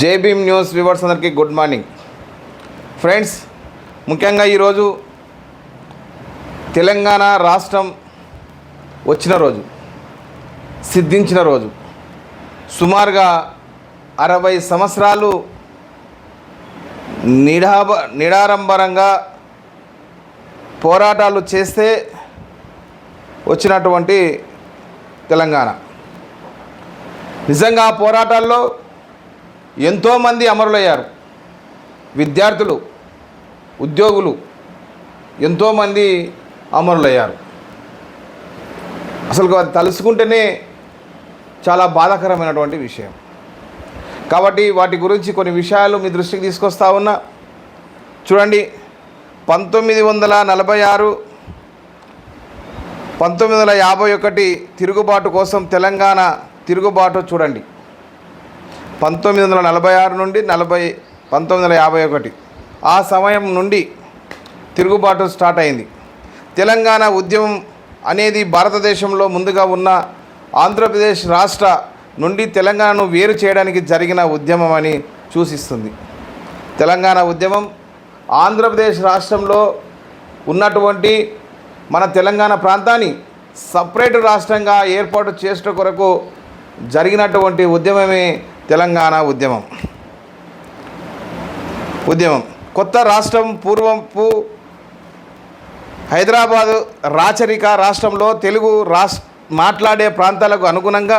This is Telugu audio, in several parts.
జేబీఎం న్యూస్ వ్యూవర్స్ అందరికీ గుడ్ మార్నింగ్. ఫ్రెండ్స్ ముఖ్యంగా ఈరోజు తెలంగాణ రాష్ట్రం వచ్చిన రోజు సిద్ధించిన రోజు. సుమారుగా అరవై సంవత్సరాలు నిడాబ నిడారంభరంగా పోరాటాలు చేస్తే వచ్చినటువంటి తెలంగాణ. నిజంగా ఆ పోరాటాల్లో ఎంతోమంది అమరులయ్యారు. విద్యార్థులు ఉద్యోగులు ఎంతోమంది అమరులయ్యారు. అసలు అది తలుసుకుంటేనే చాలా బాధాకరమైనటువంటి విషయం. కాబట్టి వాటి గురించి కొన్ని విషయాలు మీ దృష్టికి తీసుకొస్తా ఉన్నా. చూడండి పంతొమ్మిది వందల నలభై ఆరు పంతొమ్మిది వందల యాభై ఒకటి తిరుగుబాటు కోసం తెలంగాణ తిరుగుబాటు చూడండి. పంతొమ్మిది వందల నలభై ఆరు నుండి నలభై పంతొమ్మిది వందల యాభై ఒకటి. ఆ సమయం నుండి తిరుగుబాటు స్టార్ట్ అయింది. తెలంగాణ ఉద్యమం అనేది భారతదేశంలో ముందుగా ఉన్న ఆంధ్రప్రదేశ్ రాష్ట్ర నుండి తెలంగాణను వేరు చేయడానికి జరిగిన ఉద్యమం అని సూచిస్తుంది. తెలంగాణ ఉద్యమం ఆంధ్రప్రదేశ్ రాష్ట్రంలో ఉన్నటువంటి మన తెలంగాణ ప్రాంతాన్ని సపరేట్ రాష్ట్రంగా ఏర్పాటు చేసిన కొరకు జరిగినటువంటి ఉద్యమమే తెలంగాణ ఉద్యమం. ఉద్యమం. కొత్త రాష్ట్రం పూర్వపు హైదరాబాదు రాచరిక రాష్ట్రంలో తెలుగు రాష్ మాట్లాడే ప్రాంతాలకు అనుగుణంగా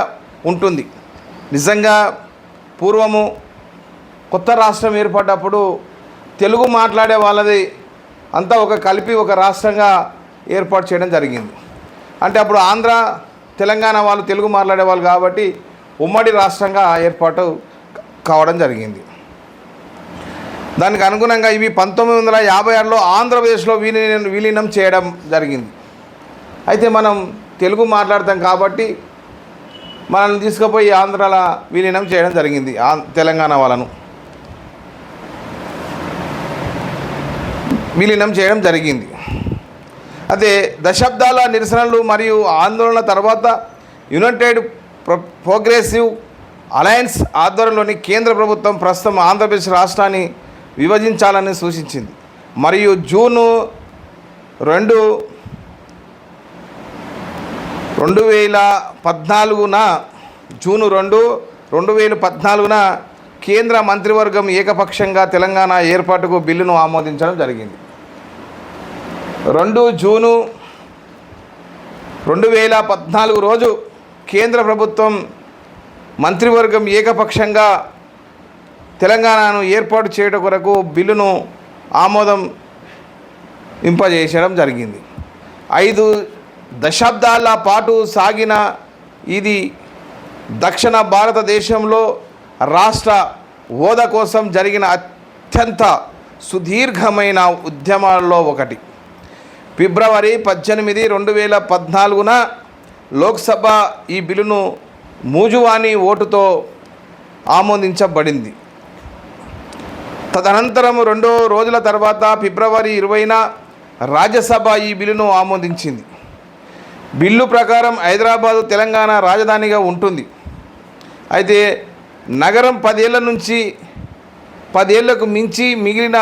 ఉంటుంది. నిజంగా పూర్వము కొత్త రాష్ట్రం ఏర్పడ్డప్పుడు తెలుగు మాట్లాడే వాళ్ళది అంతా ఒక కలిపి ఒక రాష్ట్రంగా ఏర్పాటు చేయడం జరిగింది. అంటే అప్పుడు ఆంధ్ర తెలంగాణ వాళ్ళు తెలుగు మాట్లాడే వాళ్ళు కాబట్టి ఉమ్మడి రాష్ట్రంగా ఏర్పాటు కావడం జరిగింది. దానికి అనుగుణంగా ఇవి పంతొమ్మిది వందల యాభై ఆరులో ఆంధ్రప్రదేశ్లో విలీనం విలీనం చేయడం జరిగింది. అయితే మనం తెలుగు మాట్లాడతాం కాబట్టి మనల్ని తీసుకుపోయి ఆంధ్రాల విలీనం చేయడం జరిగింది తెలంగాణ వాళ్ళను. విలీనం చేయడం జరిగింది. అదే దశాబ్దాల నిరసనలు మరియు ఆందోళన తర్వాత యునైటెడ్ ప్రోగ్రెసివ్ అలయన్స్ ఆధ్వర్యంలోని కేంద్ర ప్రభుత్వం ప్రస్తుతం ఆంధ్రప్రదేశ్ రాష్ట్రాన్ని విభజించాలని సూచించింది. మరియు జూను రెండు రెండు వేల పద్నాలుగున జూను రెండు రెండు వేల పద్నాలుగున కేంద్ర మంత్రివర్గం ఏకపక్షంగా తెలంగాణ ఏర్పాటుకు బిల్లును ఆమోదించడం జరిగింది. రెండు జూను రెండు వేల పద్నాలుగు రోజు కేంద్ర ప్రభుత్వం మంత్రివర్గం ఏకపక్షంగా తెలంగాణను ఏర్పాటు చేయడం కొరకు బిల్లును ఆమోదం ఇంపజేయడం జరిగింది. ఐదు దశాబ్దాల పాటు సాగిన ఇది దక్షిణ భారతదేశంలో రాష్ట్ర హోదా కోసం జరిగిన అత్యంత సుదీర్ఘమైన ఉద్యమాల్లో ఒకటి. ఫిబ్రవరి పద్దెనిమిది రెండు వేల పద్నాలుగున లోక్సభ ఈ బిల్లును మూజువాణి ఓటుతో ఆమోదించబడింది. తదనంతరం రెండో రోజుల తర్వాత ఫిబ్రవరి ఇరవైన రాజ్యసభ ఈ బిల్లును ఆమోదించింది. బిల్లు ప్రకారం హైదరాబాదు తెలంగాణ రాజధానిగా ఉంటుంది. అయితే నగరం పదేళ్ళ నుంచి పదేళ్ళకు మించి మిగిలిన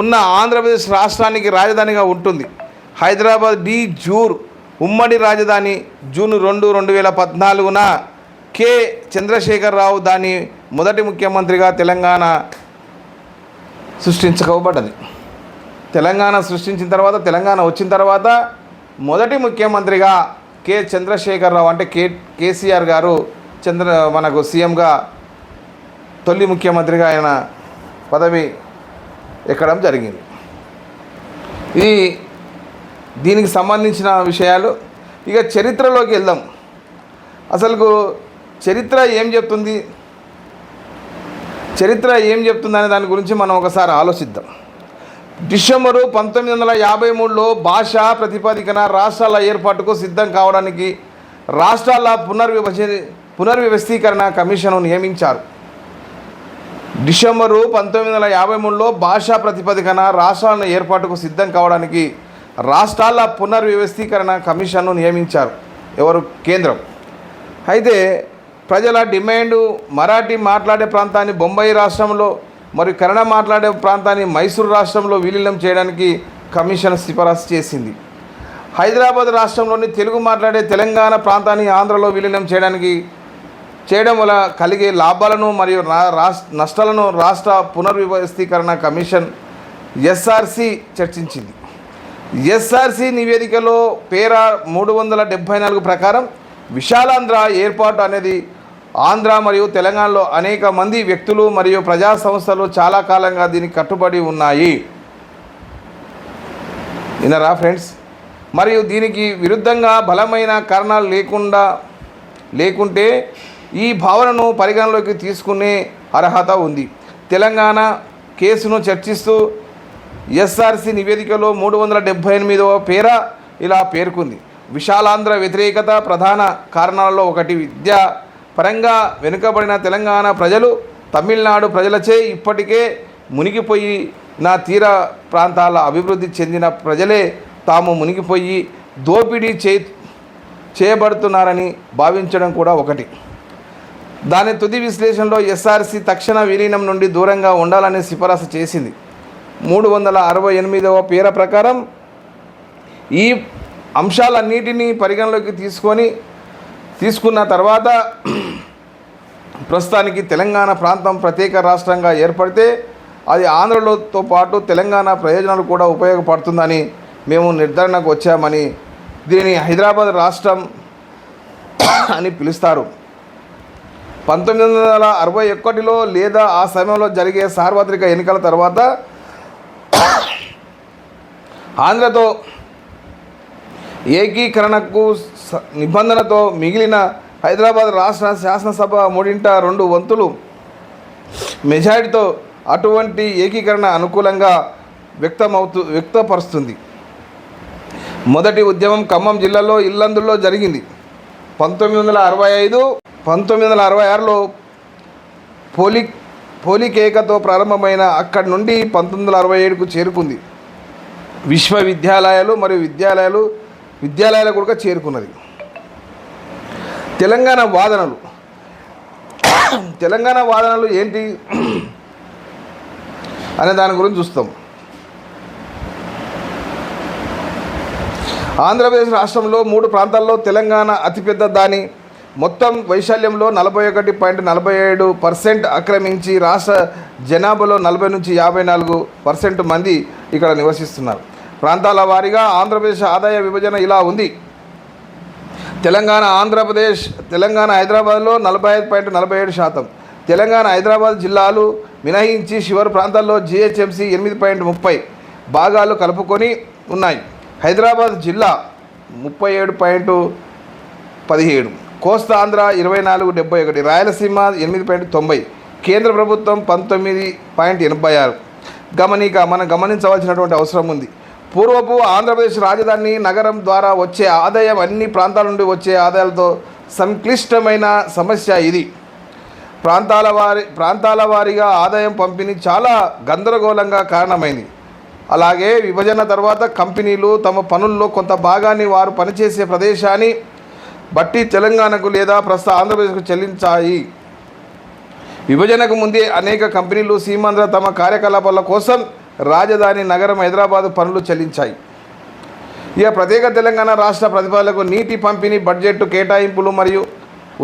ఉన్న ఆంధ్రప్రదేశ్ రాష్ట్రానికి రాజధానిగా ఉంటుంది. హైదరాబాద్ డి జూర్ ఉమ్మడి రాజధాని జూన్ రెండు రెండు వేల పద్నాలుగున కె. చంద్రశేఖరరావు దాని మొదటి ముఖ్యమంత్రిగా తెలంగాణ సృష్టించుకోబడ్డది. తెలంగాణ సృష్టించిన తర్వాత తెలంగాణ వచ్చిన తర్వాత మొదటి ముఖ్యమంత్రిగా కె. చంద్రశేఖరరావు అంటే కే. కేసీఆర్ గారు చంద్ర మనకు సీఎంగా తొలి ముఖ్యమంత్రిగా ఆయన పదవి ఎక్కడం జరిగింది. ఈ దీనికి సంబంధించిన విషయాలు. ఇక చరిత్రలోకి వెళ్దాం. అసలు చరిత్ర ఏం చెప్తుంది? చరిత్ర ఏం చెప్తుందనే దాని గురించి మనం ఒకసారి ఆలోచిద్దాం. డిసెంబరు పంతొమ్మిది వందల యాభై మూడులో భాషా ప్రతిపాదికన రాష్ట్రాల ఏర్పాటుకు సిద్ధం కావడానికి రాష్ట్రాల పునర్విభజ పునర్వ్యవస్థీకరణ కమిషన్ను నియమించారు. డిసెంబరు పంతొమ్మిది వందల యాభై మూడులో భాషా ప్రతిపాదికన రాష్ట్రాల ఏర్పాటుకు సిద్ధం కావడానికి రాష్ట్రాల పునర్వ్యవస్థీకరణ కమిషన్ను నియమించారు. ఎవరు? కేంద్రం. అయితే ప్రజల డిమాండ్ మరాఠీ మాట్లాడే ప్రాంతాన్ని బొంబాయి రాష్ట్రంలో మరియు కన్నడ మాట్లాడే ప్రాంతాన్ని మైసూరు రాష్ట్రంలో విలీనం చేయడానికి కమిషన్ సిఫారసు చేసింది. హైదరాబాద్ రాష్ట్రంలోని తెలుగు మాట్లాడే తెలంగాణ ప్రాంతాన్ని ఆంధ్రలో విలీనం చేయడానికి చేయడం వల్ల కలిగే లాభాలను మరియు రా- రాష్ట్ర నష్టాలను రాష్ట్ర పునర్వ్యవస్థీకరణ కమిషన్ ఎస్ఆర్సి చర్చించింది. ఎస్ఆర్సి నివేదికలో పేరా మూడు వందల డెబ్భై నాలుగు ప్రకారం విశాలాంధ్ర ఏర్పాటు అనేది ఆంధ్ర మరియు తెలంగాణలో అనేక మంది వ్యక్తులు మరియు ప్రజా సంస్థలు చాలా కాలంగా దీనికి కట్టుబడి ఉన్నాయి. వినరా ఫ్రెండ్స్? మరియు దీనికి విరుద్ధంగా బలమైన కారణాలు లేకుండా లేకుంటే ఈ భావనను పరిగణలోకి తీసుకునే అర్హత ఉంది. తెలంగాణ కేసును చర్చిస్తూ ఎస్ఆర్సి నివేదికలో మూడు వందల డెబ్భై ఎనిమిదవ పేర ఇలా పేర్కొంది. విశాలాంధ్ర వ్యతిరేకత ప్రధాన కారణాలలో ఒకటి. విద్య పరంగా వెనుకబడిన తెలంగాణ ప్రజలు తమిళనాడు ప్రజలచే ఇప్పటికే మునిగిపోయి నా తీర ప్రాంతాల అభివృద్ధి చెందిన ప్రజలే తాము మునిగిపోయి దోపిడీ చే చేయబడుతున్నారని భావించడం కూడా ఒకటి. దాని తుది విశ్లేషణలో ఎస్ఆర్సి తక్షణ విలీనం నుండి దూరంగా ఉండాలని సిఫారసు చేసింది. మూడు వందల అరవై ఎనిమిదవ పేర ప్రకారం ఈ అంశాలన్నిటినీ పరిగణలోకి తీసుకొని తీసుకున్న తర్వాత ప్రస్తుతానికి తెలంగాణ ప్రాంతం ప్రత్యేక రాష్ట్రంగా ఏర్పడితే అది ఆంధ్రలోతో పాటు తెలంగాణ ప్రయోజనాలు కూడా ఉపయోగపడుతుందని మేము నిర్ధారణకు వచ్చామని దీనిని హైదరాబాద్ రాష్ట్రం అని పిలుస్తారు. పంతొమ్మిది వందల అరవై ఒకటిలో లేదా ఆ సమయంలో జరిగే సార్వత్రిక ఎన్నికల తర్వాత ఆంధ్రతో ఏకీకరణకు స- నిబంధనతో మిగిలిన హైదరాబాద్ రాష్ట్ర శాసనసభ మూడింట రెండు వంతులు మెజారిటీతో అటువంటి ఏకీకరణ అనుకూలంగా వ్యక్తమవుతూ వ్యక్తపరుస్తుంది. మొదటి ఉద్యమం ఖమ్మం జిల్లాలో ఇల్లందులో జరిగింది. పంతొమ్మిది వందల అరవై ఐదు పంతొమ్మిది వందల అరవై ఆరులో పోలిక్ పోలికేకతో ప్రారంభమైన అక్కడి నుండి పంతొమ్మిది వందల అరవై ఏడుకు చేరుకుంది. విశ్వవిద్యాలయాలు మరియు విద్యాలయాలు విద్యాలయాలు కూడా చేరుకున్నది. తెలంగాణ వాదనలు. తెలంగాణ వాదనలు ఏంటి? అనే దాని గురించి చూస్తాం. ఆంధ్రప్రదేశ్ రాష్ట్రంలో మూడు ప్రాంతాల్లో తెలంగాణ అతిపెద్ద దాని. మొత్తం వైశాల్యంలో నలభై ఒకటి పాయింట్ నలభై ఏడు పర్సెంట్ ఆక్రమించి రాష్ట్ర జనాభాలో నలభై నుంచి యాభై నాలుగు పర్సెంట్ మంది ఇక్కడ నివసిస్తున్నారు. ప్రాంతాల వారీగా ఆంధ్రప్రదేశ్ ఆదాయ విభజన ఇలా ఉంది. తెలంగాణ ఆంధ్రప్రదేశ్ తెలంగాణ హైదరాబాద్లో నలభై ఐదు పాయింట్ నలభై ఏడు శాతం. తెలంగాణ హైదరాబాద్ జిల్లాలు మినహాయించి శివరు ప్రాంతాల్లో జిహెచ్ఎంసి ఎనిమిది పాయింట్ ముప్పై భాగాలు కలుపుకొని ఉన్నాయి. హైదరాబాద్ జిల్లా ముప్పై ఏడు పాయింట్ పదిహేడు. కోస్తా ఆంధ్ర ఇరవై నాలుగు డెబ్బై ఒకటి రాయలసీమ ఎనిమిది పాయింట్ తొంభై కేంద్ర ప్రభుత్వం పంతొమ్మిది పాయింట్ ఎనభై ఆరు. గమనిక మనం గమనించవలసినటువంటి అవసరం ఉంది. పూర్వపు ఆంధ్రప్రదేశ్ రాజధాని నగరం ద్వారా వచ్చే ఆదాయం అన్ని ప్రాంతాల నుండి వచ్చే ఆదాయాలతో సంక్లిష్టమైన సమస్య ఇది. ప్రాంతాల వారి ప్రాంతాల వారీగా ఆదాయం పంపిణీ చాలా గందరగోళంగా కారణమైంది. అలాగే విభజన తర్వాత కంపెనీలు తమ పనుల్లో కొంత భాగాన్ని వారు పనిచేసే ప్రదేశాన్ని బట్టి తెలంగాణకు లేదా ప్రస్తుత ఆంధ్రప్రదేశ్కు చెల్లించాయి. విభజనకు ముందే అనేక కంపెనీలు సీమాంధ్ర తమ కార్యకలాపాల కోసం రాజధాని నగరం హైదరాబాద్ పనులు చెల్లించాయి. ఇక ప్రత్యేక తెలంగాణ రాష్ట్ర ప్రతిపాదనకు నీటి పంపిణీ బడ్జెట్ కేటాయింపులు మరియు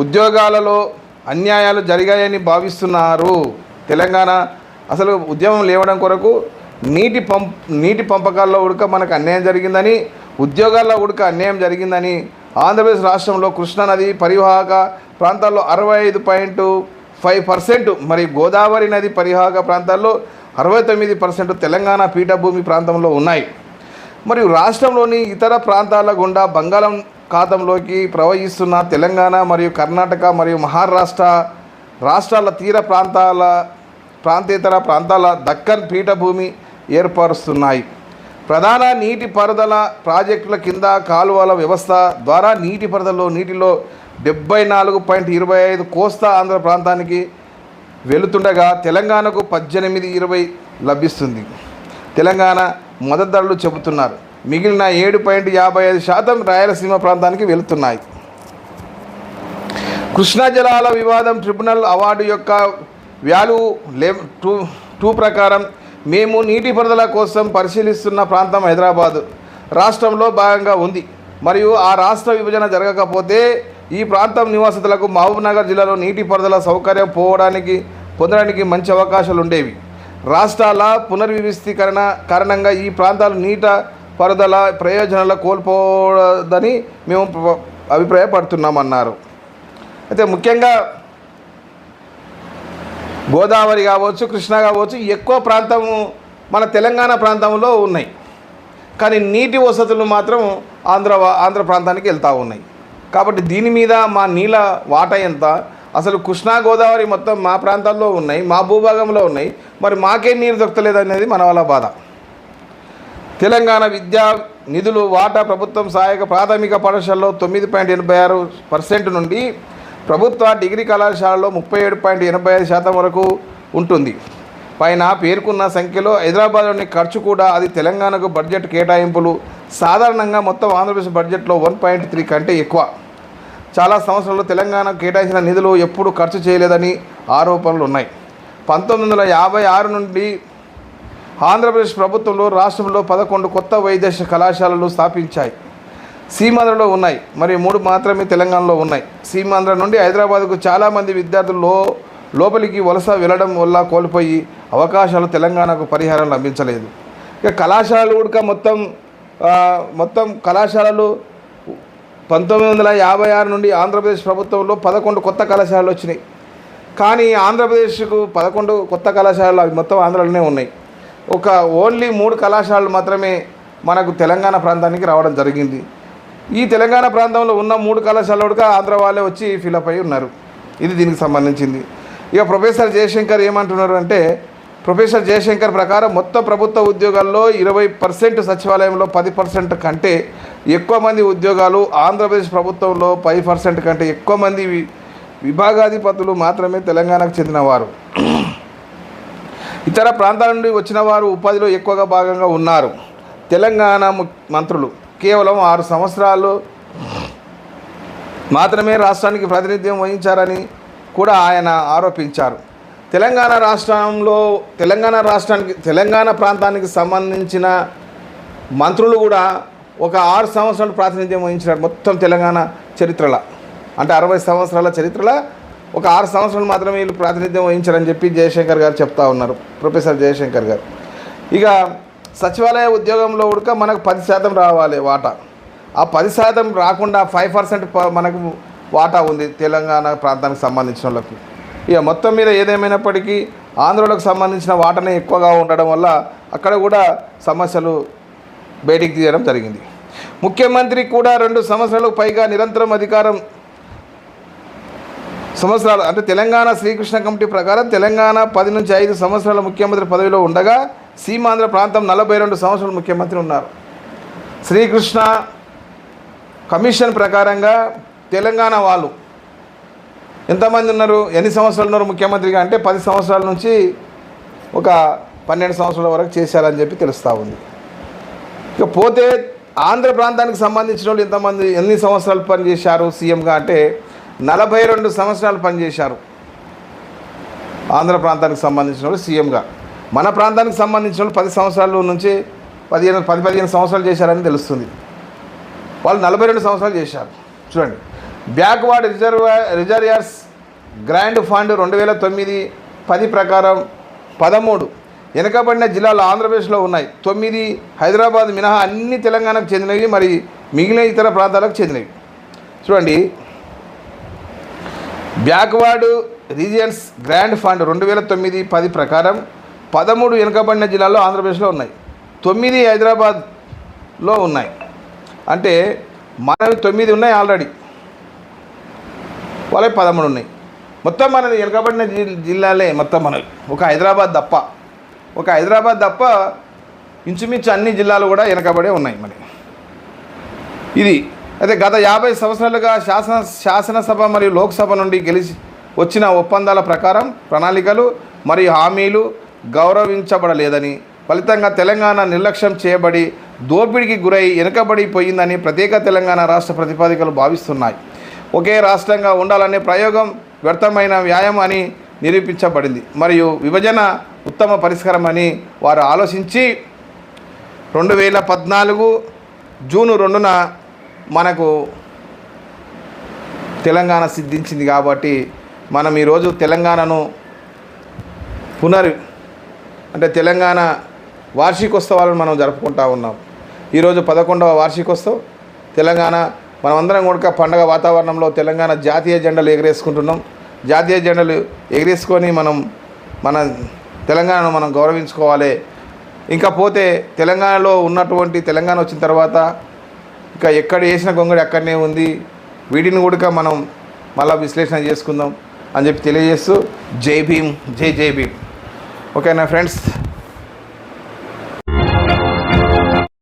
ఉద్యోగాలలో అన్యాయాలు జరిగాయని భావిస్తున్నారు. తెలంగాణ అసలు ఉద్యమం లేవడం కొరకు నీటి పంప్ నీటి పంపకాల్లో ఉడక మనకు అన్యాయం జరిగిందని ఉద్యోగాల్లో ఉడక అన్యాయం జరిగిందని ఆంధ్రప్రదేశ్ రాష్ట్రంలో కృష్ణానది పరివాహక ప్రాంతాల్లో అరవై ఐదు పాయింట్ ఫైవ్ పర్సెంట్ మరి గోదావరి నది పరివాహక ప్రాంతాల్లో అరవై తొమ్మిది పర్సెంట్ తెలంగాణ పీఠభూమి ప్రాంతంలో ఉన్నాయి. మరియు రాష్ట్రంలోని ఇతర ప్రాంతాల గుండా బంగాళాఖాతంలోకి ప్రవహిస్తున్న తెలంగాణ మరియు కర్ణాటక మరియు మహారాష్ట్ర రాష్ట్రాల తీర ప్రాంతాల ప్రాంతేతర ప్రాంతాల దక్కన్ పీఠభూమి ఏర్పరుస్తున్నాయి. ప్రధాన నీటి పారుదల ప్రాజెక్టుల కింద కాలువల వ్యవస్థ ద్వారా నీటి పారుదలలో నీటిలో డెబ్బై నాలుగు పాయింట్ ఇరవై ఐదు కోస్తా ఆంధ్ర ప్రాంతానికి వెళుతుండగా తెలంగాణకు పద్దెనిమిది ఇరవై లభిస్తుంది. తెలంగాణ మద్దతుదారులు చెబుతున్నారు. మిగిలిన ఏడు పాయింట్ యాభై ఐదు శాతం రాయలసీమ ప్రాంతానికి వెళుతున్నాయి. కృష్ణా జలాల వివాదం ట్రిబ్యునల్ అవార్డు యొక్క వ్యాల్యూ లే టూ టూ ప్రకారం మేము నీటిపారుదల కోసం పరిశీలిస్తున్న ప్రాంతం హైదరాబాదు. రాష్ట్రంలో భాగంగా ఉంది. మరియు ఆ రాష్ట్ర విభజన జరగకపోతే ఈ ప్రాంతం నివాసితులకు మహబూబ్నగర్ జిల్లాలో నీటిపారుదల సౌకర్యం పోవడానికి పొందడానికి మంచి అవకాశాలు ఉండేవి. రాష్ట్రాల పునర్వివిస్తీకరణ కారణంగా ఈ ప్రాంతాలు నీట పారుదల ప్రయోజనాలు కోల్పోదని మేము అభిప్రాయపడుతున్నామన్నారు. అయితే ముఖ్యంగా గోదావరి కావచ్చు కృష్ణ కావచ్చు ఎక్కువ ప్రాంతము మన తెలంగాణ ప్రాంతంలో ఉన్నాయి. కానీ నీటి వసతులు మాత్రం ఆంధ్ర ఆంధ్ర ప్రాంతానికి వెళ్తూ ఉన్నాయి. కాబట్టి దీని మీద మా నీళ్ళ వాటా ఎంత? అసలు కృష్ణా గోదావరి మొత్తం మా ప్రాంతాల్లో ఉన్నాయి మా భూభాగంలో ఉన్నాయి. మరి మాకే నీరు దొరకలేదు అనేది మన వాళ్ళ బాధ. తెలంగాణ విద్యా నిధులు వాటా ప్రభుత్వం సహాయక ప్రాథమిక పాఠశాలలో తొమ్మిది పాయింట్ ఎనభై ఆరు పర్సెంట్ నుండి ప్రభుత్వ డిగ్రీ కళాశాలలో ముప్పై ఏడు పాయింట్ ఎనభై ఐదు శాతం వరకు ఉంటుంది. పైన పేర్కొన్న సంఖ్యలో హైదరాబాద్లోని ఖర్చు కూడా అది తెలంగాణకు బడ్జెట్ కేటాయింపులు సాధారణంగా మొత్తం ఆంధ్రప్రదేశ్ బడ్జెట్లో వన్ పాయింట్ త్రీ కంటే ఎక్కువ. చాలా సంవత్సరాలు తెలంగాణ కేటాయించిన నిధులు ఎప్పుడు ఖర్చు చేయలేదని ఆరోపణలు ఉన్నాయి. పంతొమ్మిది వందల యాభై ఆరు నుండి ఆంధ్రప్రదేశ్ ప్రభుత్వంలో రాష్ట్రంలో పదకొండు కొత్త వైద్య కళాశాలలు స్థాపించాయి. సీమాంధ్రలో ఉన్నాయి. మరియు మూడు మాత్రమే తెలంగాణలో ఉన్నాయి. సీమాంధ్ర నుండి హైదరాబాద్కు చాలామంది విద్యార్థులు లో లోపలికి వలస వెళ్ళడం వల్ల కోల్పోయి అవకాశాలు తెలంగాణకు పరిహారం లభించలేదు. ఇక కళాశాలలు కూడా మొత్తం మొత్తం కళాశాలలు పంతొమ్మిది వందల యాభై ఆరు నుండి ఆంధ్రప్రదేశ్ ప్రభుత్వంలో పదకొండు కొత్త కళాశాలలు వచ్చినాయి. కానీ ఆంధ్రప్రదేశ్కు పదకొండు కొత్త కళాశాలలు అవి మొత్తం ఆంధ్రలోనే ఉన్నాయి. ఒక ఓన్లీ మూడు కళాశాలలు మాత్రమే మనకు తెలంగాణ ప్రాంతానికి రావడం జరిగింది. ఈ తెలంగాణ ప్రాంతంలో ఉన్న మూడు కళాశాలలు ఆంధ్ర వాళ్ళే వచ్చి ఫిలప్ అయి ఉన్నారు. ఇది దీనికి సంబంధించింది. ఇక ప్రొఫెసర్ జయశంకర్ ఏమంటున్నారు అంటే ప్రొఫెసర్ జయశంకర్ ప్రకారం మొత్తం ప్రభుత్వ ఉద్యోగాల్లో ఇరవై పర్సెంట్ సచివాలయంలో పది పర్సెంట్ కంటే ఎక్కువ మంది ఉద్యోగాలు ఆంధ్రప్రదేశ్ ప్రభుత్వంలో పది పర్సెంట్ కంటే ఎక్కువ మంది విభాగాధిపతులు మాత్రమే తెలంగాణకు చెందినవారు. ఇతర ప్రాంతాల నుండి వచ్చిన వారు ఉపాధిలో ఎక్కువగా భాగంగా ఉన్నారు. తెలంగాణ మంత్రులు. కేవలం ఆరు సంవత్సరాలు మాత్రమే రాష్ట్రానికి ప్రాతినిధ్యం వహించారని కూడా ఆయన ఆరోపించారు. తెలంగాణ రాష్ట్రంలో తెలంగాణ రాష్ట్రానికి తెలంగాణ ప్రాంతానికి సంబంధించిన మంత్రులు కూడా ఒక ఆరు సంవత్సరాలు ప్రాతినిధ్యం వహించినారు మొత్తం తెలంగాణ చరిత్రలో. అంటే అరవై సంవత్సరాల చరిత్రలో ఒక ఆరు సంవత్సరాలు మాత్రమే వీళ్ళు ప్రాతినిధ్యం వహించారని చెప్పి జయశంకర్ గారు చెప్తా ఉన్నారు. ప్రొఫెసర్ జయశంకర్ గారు. ఇక సచివాలయ ఉద్యోగంలో ఉడక మనకు పది శాతం రావాలి వాటా. ఆ పది శాతం రాకుండా ఫైవ్ పర్సెంట్ మనకు వాటా ఉంది తెలంగాణ ప్రాంతానికి సంబంధించిన వాళ్ళకు. ఇక మొత్తం మీద ఏదేమైనప్పటికీ ఆంధ్రలకు సంబంధించిన వాటనే ఎక్కువగా ఉండడం వల్ల అక్కడ కూడా సమస్యలు బయటికి తీయడం జరిగింది. ముఖ్యమంత్రి కూడా రెండు సంవత్సరాలకు పైగా నిరంతరం అధికారం సంవత్సరాలు అంటే తెలంగాణ శ్రీకృష్ణ కమిటీ ప్రకారం తెలంగాణ పది నుంచి ఐదు సంవత్సరాల ముఖ్యమంత్రి పదవిలో ఉండగా సీమాంధ్ర ప్రాంతం నలభై రెండు సంవత్సరాలు ముఖ్యమంత్రి ఉన్నారు. శ్రీకృష్ణ కమిషన్ ప్రకారంగా తెలంగాణ వాళ్ళు ఎంతమంది ఉన్నారు? ఎన్ని సంవత్సరాలు ఉన్నారు ముఖ్యమంత్రిగా? అంటే పది సంవత్సరాల నుంచి ఒక పన్నెండు సంవత్సరాల వరకు చేశారని చెప్పి తెలుస్తూ ఉంది. ఇక పోతే ఆంధ్ర ప్రాంతానికి సంబంధించిన వాళ్ళు ఎంతమంది ఎన్ని సంవత్సరాలు పనిచేశారు సీఎంగా? అంటే నలభై రెండు సంవత్సరాలు పనిచేశారు ఆంధ్ర ప్రాంతానికి సంబంధించిన వాళ్ళు సీఎంగా. మన ప్రాంతానికి సంబంధించిన వాళ్ళు పది సంవత్సరాల నుంచి పదిహేను పది పదిహేను సంవత్సరాలు చేశారని తెలుస్తుంది. వాళ్ళు నలభై రెండు సంవత్సరాలు చేశారు. చూడండి. Backward reserve reservoirs grand fund రెండు వేల తొమ్మిది పది ప్రకారం పదమూడు. వెనుకబడిన జిల్లాలు ఆంధ్రప్రదేశ్లో ఉన్నాయి. తొమ్మిది హైదరాబాద్ మినహా అన్ని తెలంగాణకు చెందినవి మరి మిగిలిన ఇతర ప్రాంతాలకు చెందినవి. చూడండి. బ్యాక్వర్డ్ రీజియన్స్ గ్రాండ్ ఫండ్ రెండు వేల తొమ్మిది పది ప్రకారం పదమూడు వెనుకబడిన జిల్లాల్లో ఆంధ్రప్రదేశ్లో ఉన్నాయి. తొమ్మిది హైదరాబాద్లో ఉన్నాయి. అంటే మనవి తొమ్మిది ఉన్నాయి ఆల్రెడీ. వాళ్ళకి పదమూడు ఉన్నాయి. మొత్తం మనది వెనుకబడిన జిల్లాలే మొత్తం మనవి. ఒక హైదరాబాద్ తప్ప. ఒక హైదరాబాద్ తప్ప ఇంచుమించు అన్ని జిల్లాలు కూడా వెనకబడే ఉన్నాయి మరి ఇది అయితే గత యాభై సంవత్సరాలుగా శాసన శాసనసభ మరియు లోక్సభ నుండి గెలిచి వచ్చిన ఒప్పందాల ప్రకారం ప్రణాళికలు మరియు హామీలు గౌరవించబడలేదని ఫలితంగా తెలంగాణ నిర్లక్ష్యం చేయబడి దోపిడికి గురై వెనుకబడిపోయిందని ప్రత్యేక తెలంగాణ రాష్ట్ర ప్రతిపాదికలు భావిస్తున్నాయి. ఒకే రాష్ట్రంగా ఉండాలనే ప్రయోగం వ్యర్థమైన వ్యాయామం అని నిరూపించబడింది. మరియు విభజన ఉత్తమ పరిష్కారం అని వారు ఆలోచించి రెండు వేల పద్నాలుగు జూను రెండున మనకు తెలంగాణ సిద్ధించింది కాబట్టి మనం ఈరోజు తెలంగాణను పునర్ అంటే తెలంగాణ వార్షికోత్సవాలను మనం జరుపుకుంటా ఉన్నాం. ఈరోజు పదకొండవ వార్షికోత్సవం. తెలంగాణ మనమందరం కూడా పండగ వాతావరణంలో తెలంగాణ జాతీయ జెండాలు ఎగరేసుకుంటున్నాం. జాతీయ జెండాలు ఎగరేసుకొని మనం మన తెలంగాణను మనం గౌరవించుకోవాలి. ఇంకా పోతే తెలంగాణలో ఉన్నటువంటి తెలంగాణ వచ్చిన తర్వాత ఇంకా ఎక్కడ వేసిన గొంగడి అక్కడనే ఉంది. వీటిని కూడా మనం మళ్ళా విశ్లేషణ చేసుకుందాం అని చెప్పి తెలియజేస్తూ జై భీమ్ జై జై భీమ్. ఓకేనా ఫ్రెండ్స్?